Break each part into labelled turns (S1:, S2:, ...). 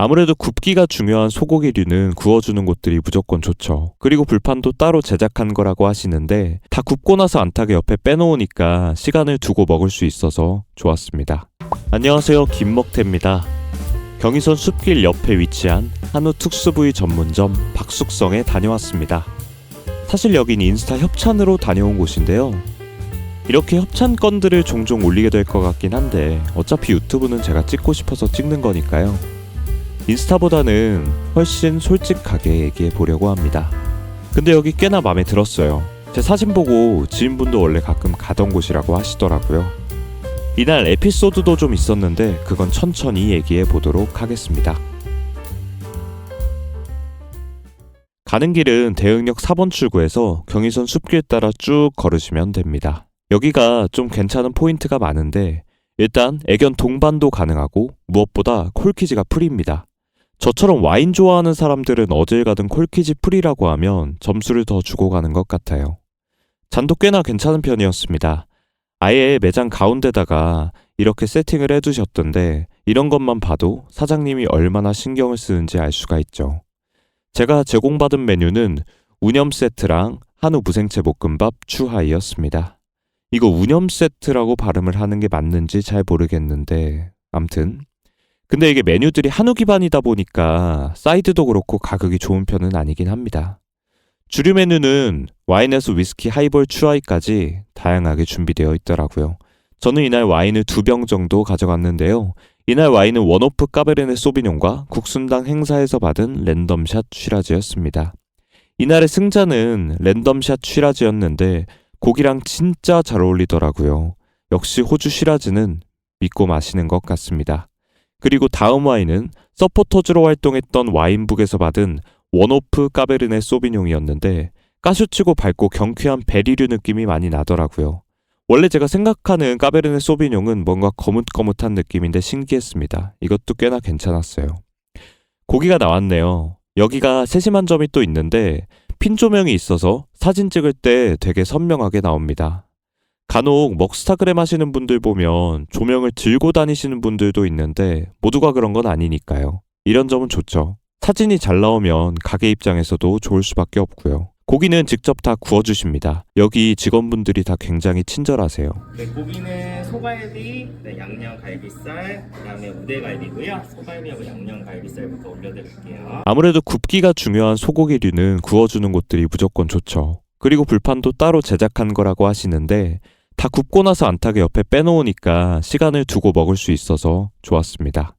S1: 아무래도 굽기가 중요한 소고기류는 구워주는 곳들이 무조건 좋죠. 그리고 불판도 따로 제작한 거라고 하시는데 다 굽고 나서 안타게 옆에 빼놓으니까 시간을 두고 먹을 수 있어서 좋았습니다. 안녕하세요. 김먹태입니다. 경의선 숲길 옆에 위치한 한우 특수부위 전문점 박숙성에 다녀왔습니다. 사실 여긴 인스타 협찬으로 다녀온 곳인데요. 이렇게 협찬 건들을 종종 올리게 될 것 같긴 한데 어차피 유튜브는 제가 찍고 싶어서 찍는 거니까요. 인스타보다는 훨씬 솔직하게 얘기해 보려고 합니다. 근데 여기 꽤나 마음에 들었어요. 제 사진 보고 지인분도 원래 가끔 가던 곳이라고 하시더라고요. 이날 에피소드도 좀 있었는데 그건 천천히 얘기해 보도록 하겠습니다. 가는 길은 대흥역 4번 출구에서 경의선 숲길 따라 쭉 걸으시면 됩니다. 여기가 좀 괜찮은 포인트가 많은데 일단 애견 동반도 가능하고 무엇보다 콜키지가 프리입니다. 저처럼 와인 좋아하는 사람들은 어딜 가든 콜키지 프리라고 하면 점수를 더 주고 가는 것 같아요. 잔도 꽤나 괜찮은 편이었습니다. 아예 매장 가운데다가 이렇게 세팅을 해두셨던데 이런 것만 봐도 사장님이 얼마나 신경을 쓰는지 알 수가 있죠. 제가 제공받은 메뉴는 우념 세트랑 한우 무생채 볶음밥 추하이였습니다. 이거 우념 세트라고 발음을 하는 게 맞는지 잘 모르겠는데 암튼 근데 이게 메뉴들이 한우 기반이다 보니까 사이드도 그렇고 가격이 좋은 편은 아니긴 합니다. 주류 메뉴는 와인에서 위스키 하이볼 추하이까지 다양하게 준비되어 있더라고요. 저는 이날 와인을 두 병 정도 가져갔는데요. 이날 와인은 원오프 까베르네 소비뇽과 국순당 행사에서 받은 랜덤샷 쉬라즈였습니다. 이날의 승자는 랜덤샷 쉬라즈였는데 고기랑 진짜 잘 어울리더라고요. 역시 호주 쉬라즈는 믿고 마시는 것 같습니다. 그리고 다음 와인은 서포터즈로 활동했던 와인북에서 받은 원오프 까베르네 소비뇽이었는데 가슈치고 밝고 경쾌한 베리류 느낌이 많이 나더라고요. 원래 제가 생각하는 까베르네 소비뇽은 뭔가 거뭇거뭇한 느낌인데 신기했습니다. 이것도 꽤나 괜찮았어요. 고기가 나왔네요. 여기가 세심한 점이 또 있는데 핀 조명이 있어서 사진 찍을 때 되게 선명하게 나옵니다. 간혹 먹스타그램 하시는 분들 보면 조명을 들고 다니시는 분들도 있는데 모두가 그런 건 아니니까요. 이런 점은 좋죠. 사진이 잘 나오면 가게 입장에서도 좋을 수밖에 없고요. 고기는 직접 다 구워주십니다. 여기 직원분들이 다 굉장히 친절하세요.
S2: 네, 고기는 소갈비, 네, 양념 갈비살, 그다음에 우대갈비고요. 소갈비하고 양념 갈비살부터 올려드릴게요.
S1: 아무래도 굽기가 중요한 소고기류는 구워주는 곳들이 무조건 좋죠. 그리고 불판도 따로 제작한 거라고 하시는데 다 굽고 나서 안타게 옆에 빼놓으니까 시간을 두고 먹을 수 있어서 좋았습니다.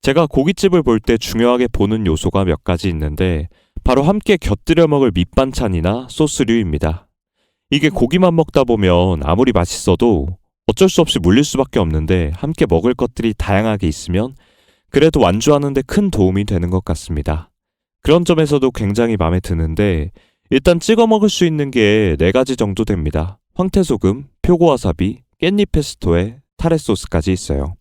S1: 제가 고깃집을 볼 때 중요하게 보는 요소가 몇 가지 있는데 바로 함께 곁들여 먹을 밑반찬이나 소스류입니다. 이게 고기만 먹다 보면 아무리 맛있어도 어쩔 수 없이 물릴 수밖에 없는데 함께 먹을 것들이 다양하게 있으면 그래도 완주하는데 큰 도움이 되는 것 같습니다. 그런 점에서도 굉장히 마음에 드는데 일단 찍어 먹을 수 있는 게네 가지 정도 됩니다. 황태소금, 표고와사비, 깻잎 페스토에 타레 소스까지 있어요.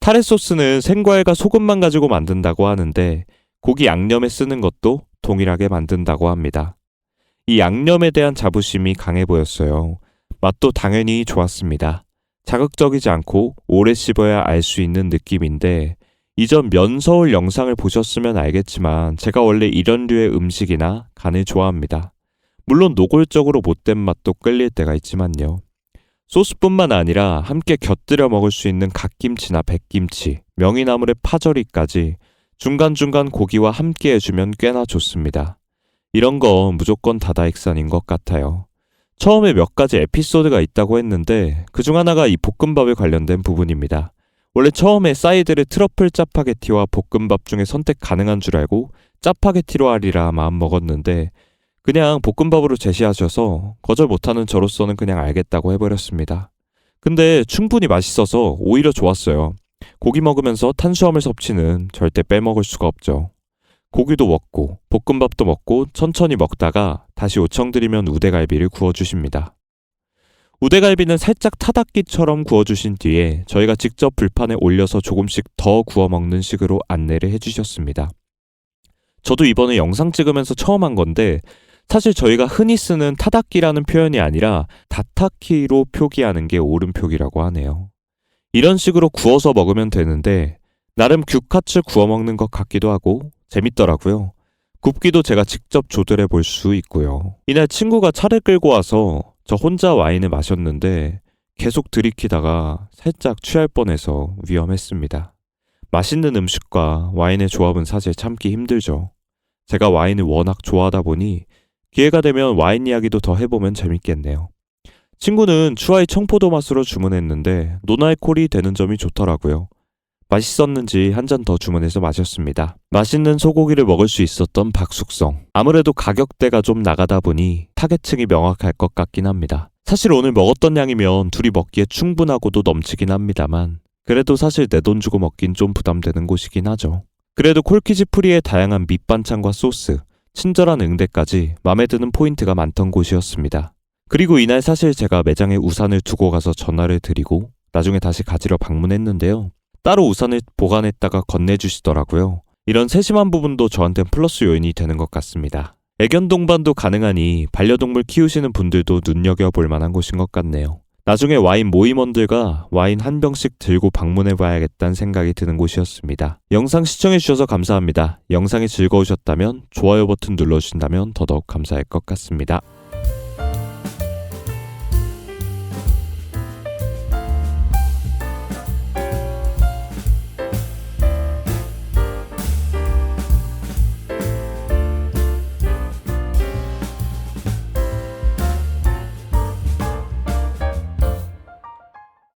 S1: 타레 소스는 생과일과 소금만 가지고 만든다고 하는데 고기 양념에 쓰는 것도 동일하게 만든다고 합니다. 이 양념에 대한 자부심이 강해 보였어요. 맛도 당연히 좋았습니다. 자극적이지 않고 오래 씹어야 알 수 있는 느낌인데 이전 면서울 영상을 보셨으면 알겠지만 제가 원래 이런 류의 음식이나 간을 좋아합니다. 물론 노골적으로 못된 맛도 끌릴 때가 있지만요. 소스뿐만 아니라 함께 곁들여 먹을 수 있는 갓김치나 백김치, 명이나물의 파절이까지 중간중간 고기와 함께 해주면 꽤나 좋습니다. 이런 건 무조건 다다익산인 것 같아요. 처음에 몇 가지 에피소드가 있다고 했는데 그중 하나가 이 볶음밥에 관련된 부분입니다. 원래 처음에 사이드를 트러플 짜파게티와 볶음밥 중에 선택 가능한 줄 알고 짜파게티로 하리라 마음 먹었는데 그냥 볶음밥으로 제시하셔서 거절 못하는 저로서는 그냥 알겠다고 해버렸습니다. 근데 충분히 맛있어서 오히려 좋았어요. 고기 먹으면서 탄수화물 섭취는 절대 빼먹을 수가 없죠. 고기도 먹고 볶음밥도 먹고 천천히 먹다가 다시 요청드리면 우대갈비를 구워주십니다. 우대갈비는 살짝 타닥기처럼 구워주신 뒤에 저희가 직접 불판에 올려서 조금씩 더 구워 먹는 식으로 안내를 해주셨습니다. 저도 이번에 영상 찍으면서 처음 한 건데 사실 저희가 흔히 쓰는 타닥기라는 표현이 아니라 다타키로 표기하는 게 옳은 표기라고 하네요. 이런 식으로 구워서 먹으면 되는데 나름 규카츠 구워 먹는 것 같기도 하고 재밌더라고요. 굽기도 제가 직접 조절해 볼 수 있고요. 이날 친구가 차를 끌고 와서 저 혼자 와인을 마셨는데 계속 들이키다가 살짝 취할 뻔해서 위험했습니다. 맛있는 음식과 와인의 조합은 사실 참기 힘들죠. 제가 와인을 워낙 좋아하다 보니 기회가 되면 와인 이야기도 더 해보면 재밌겠네요. 친구는 추아이 청포도 맛으로 주문했는데 노날콜이 되는 점이 좋더라고요. 맛있었는지 한 잔 더 주문해서 마셨습니다. 맛있는 소고기를 먹을 수 있었던 박숙성. 아무래도 가격대가 좀 나가다 보니 타겟층이 명확할 것 같긴 합니다. 사실 오늘 먹었던 양이면 둘이 먹기에 충분하고도 넘치긴 합니다만 그래도 사실 내 돈 주고 먹긴 좀 부담되는 곳이긴 하죠. 그래도 콜키지 프리의 다양한 밑반찬과 소스, 친절한 응대까지 마음에 드는 포인트가 많던 곳이었습니다. 그리고 이날 사실 제가 매장에 우산을 두고 가서 전화를 드리고 나중에 다시 가지러 방문했는데요. 따로 우산을 보관했다가 건네주시더라고요. 이런 세심한 부분도 저한텐 플러스 요인이 되는 것 같습니다. 애견 동반도 가능하니 반려동물 키우시는 분들도 눈여겨볼 만한 곳인 것 같네요. 나중에 와인 모임원들과 와인 한 병씩 들고 방문해 봐야겠다는 생각이 드는 곳이었습니다. 영상 시청해 주셔서 감사합니다. 영상이 즐거우셨다면 좋아요 버튼 눌러 주신다면 더더욱 감사할 것 같습니다.